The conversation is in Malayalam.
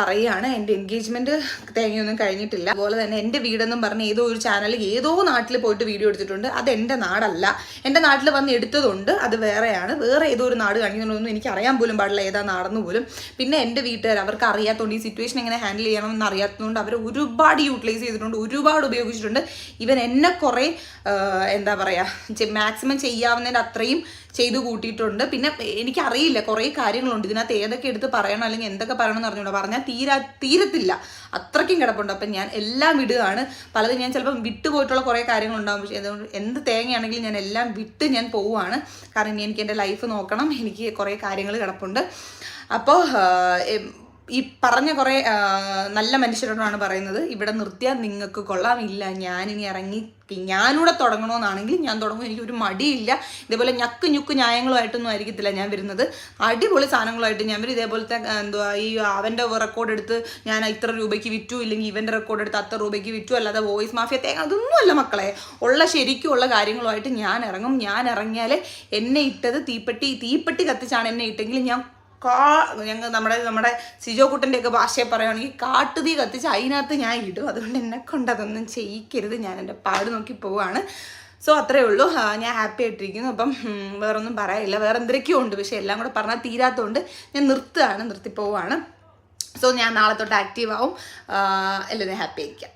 പറയുകയാണ്. എന്റെ എൻഗേജ്മെന്റ് തേങ്ങയൊന്നും കഴിഞ്ഞിട്ടില്ല. അതുപോലെ തന്നെ എന്റെ വീടെന്നും പറഞ്ഞ് ഏതോ ഒരു ചാനൽ ഏതോ നാട്ടിൽ പോയിട്ട് വീഡിയോ എടുത്തിട്ടുണ്ട്. അത് എന്റെ നാടല്ല. എന്റെ നാട്ടിൽ വന്ന് എടുത്തതുണ്ട്. അത് വേറെയാണ്. വേറെ ഏതോ ഒരു നാട് കാണിക്കുന്നതൊന്നും എനിക്ക് അറിയാൻ പോലും പാടില്ല. ഏതാ നാടെന്ന് പോലും. പിന്നെ എന്റെ വീട്ടുകാർ അവർക്ക് അറിയാത്തതുകൊണ്ട് ഈ സിറ്റുവേഷൻ എങ്ങനെ ഹാൻഡിൽ ചെയ്യണമെന്ന് അറിയാത്തതുകൊണ്ട് അവർ ഒരുപാട് യൂട്ടിലൈസ് ചെയ്തിട്ടുണ്ട്. ഒരുപാട് ഉപയോഗിച്ചിട്ടുണ്ട്. ഇവൻ എന്നെ കുറേ എന്താ പറയുക മാക്സിമം ചെയ്യാവുന്നതിന്റെ അത്രയും ചെയ്തു കൂട്ടിയിട്ടുണ്ട്. പിന്നെ എനിക്കറിയില്ല കുറേ കാര്യങ്ങളുണ്ട്. ഇതിനകത്ത് ഏതൊക്കെ എടുത്ത് പറയണം അല്ലെങ്കിൽ എന്തൊക്കെ പറയണം എന്ന് അറിഞ്ഞൂടാ. പറഞ്ഞാൽ തീരാ തീരത്തില്ല. അത്രയ്ക്കും കിടപ്പുണ്ട്. അപ്പം ഞാൻ എല്ലാം വിടുകയാണ്. പലതും ഞാൻ ചിലപ്പം വിട്ടുപോയിട്ടുള്ള കുറേ കാര്യങ്ങളുണ്ടാകും പക്ഷേ എന്ത് തേങ്ങയാണെങ്കിലും ഞാൻ എല്ലാം വിട്ട് ഞാൻ പോവുകയാണ്. കാരണം ഇനി എനിക്ക് എന്റെ ലൈഫ് നോക്കണം. എനിക്ക് കുറേ കാര്യങ്ങൾ കിടപ്പുണ്ട്. അപ്പോൾ ഈ പറഞ്ഞ കുറേ നല്ല മനുഷ്യരോടാണ് പറയുന്നത്. ഇവിടെ നിർത്തിയാൽ നിങ്ങൾക്ക് കൊള്ളാമില്ല ഞാനിനി ഇറങ്ങി ഞാനൂടെ തുടങ്ങണമെന്നാണെങ്കിൽ ഞാൻ തുടങ്ങും. എനിക്ക് ഒരു മടിയില്ല. ഇതേപോലെ ഞക്ക് ഞുക്ക് ന്യായങ്ങളുമായിട്ടൊന്നും ആയിരിക്കത്തില്ല ഞാൻ വരുന്നത്. അടിപൊളി സാധനങ്ങളുമായിട്ട് ഞാൻ വരും. ഇതേപോലത്തെ എന്തുവാ ഈ അവന്റെ റെക്കോർഡ് എടുത്ത് ഞാൻ ഇത്ര രൂപയ്ക്ക് വിറ്റു ഇല്ലെങ്കിൽ ഇവന്റെ റെക്കോർഡ് എടുത്ത് അത്ര രൂപയ്ക്ക് വിറ്റു അല്ലാതെ വോയിസ് മാഫിയ തേങ്ങ അതൊന്നുമല്ല മക്കളെ. ഉള്ള ശരിക്കും ഉള്ള കാര്യങ്ങളുമായിട്ട് ഞാൻ ഇറങ്ങും. ഞാൻ ഇറങ്ങിയാൽ എന്നെ ഇട്ടത് തീപ്പെട്ടി തീപ്പെട്ടി കത്തിച്ചാണ് എന്നെ ഇട്ടെങ്കിൽ ഞാൻ കാ ഞങ്ങൾ നമ്മുടെ നമ്മുടെ സിജോ കുട്ടന്റെയൊക്കെ ഭാഷയെ പറയുകയാണെങ്കിൽ കാട്ടുതീ കത്തിച്ച് അതിനകത്ത് ഞാൻ ഇടും. അതുകൊണ്ട് എന്നെ കൊണ്ട് അതൊന്നും ചെയ്യിക്കരുത്. ഞാൻ എന്റെ പാട് നോക്കി പോവാണ്. സോ അത്രേ ഉള്ളൂ. ഞാൻ ഹാപ്പി ആയിട്ടിരിക്കുന്നു. അപ്പം വേറൊന്നും പറയാനില്ല. വേറെ എന്തൊക്കെയോ ഉണ്ട്. പക്ഷേ എല്ലാം കൂടെ പറഞ്ഞാൽ തീരാത്തതുകൊണ്ട് ഞാൻ നിർത്തുകയാണ് നിർത്തിപ്പോവാണ് സോ ഞാൻ നാളെ തൊട്ട് ആക്റ്റീവ് ആവും. എല്ലാവരും ഹാപ്പി ആയിരിക്കാം.